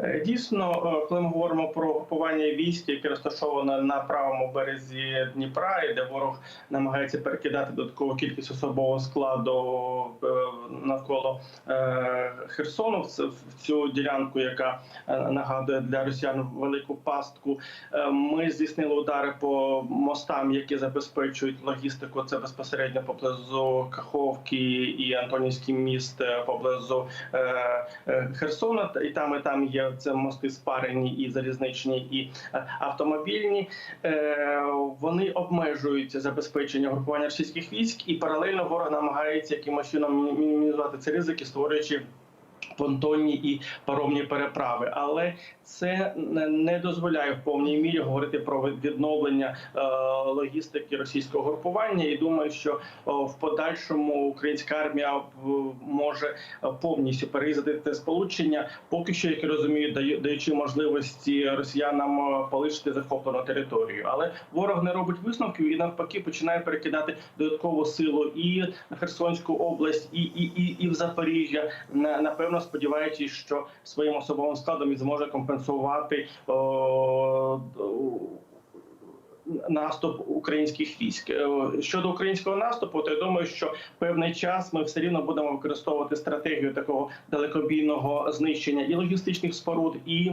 Е, Дійсно, е, коли ми говоримо про групування військ, яке розташоване на правому березі Дніпра, і де ворог намагається перекидати додаткову кількість особового складу е, навколо Херсону, в цю ділянку, яка нагадує для росіян велику пастку. Ми здійснили удари по мостам, які забезпечують логістику. Це безпосередньо поблизу Каховки і Антонівський міст поблизу Херсона. І там і там є це мости спарені і залізничні, і е, автомобільні. Е, Вони обмежують забезпечення групування російських військ, і паралельно ворог намагається якимось чином мінімізувати ці ризики, створюючи. Понтонні і паромні переправи, але це не- дозволяє в повній мірі говорити про відновлення е, логістики російського групування. І думаю, що в подальшому українська армія може е, повністю перерізати те сполучення, поки що, як я розумію, даю- даючи можливості росіянам е, полишити захоплену територію. Але ворог не робить висновків і навпаки починає перекидати додаткову силу і на Херсонську область, і, і, і, і в Запоріжжя. На- Напевно, сподіваючись, що своїм особовим складом він зможе компенсувати. О, Наступ українських військ Е, щодо українського наступу, то я думаю, що певний час ми все рівно будемо використовувати стратегію такого далекобійного знищення і логістичних споруд, і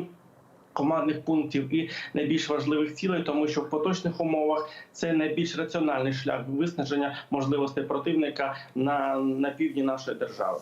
командних пунктів, і найбільш важливих цілей, тому що в поточних умовах це найбільш раціональний шлях виснаження можливостей противника на, на півдні нашої держави.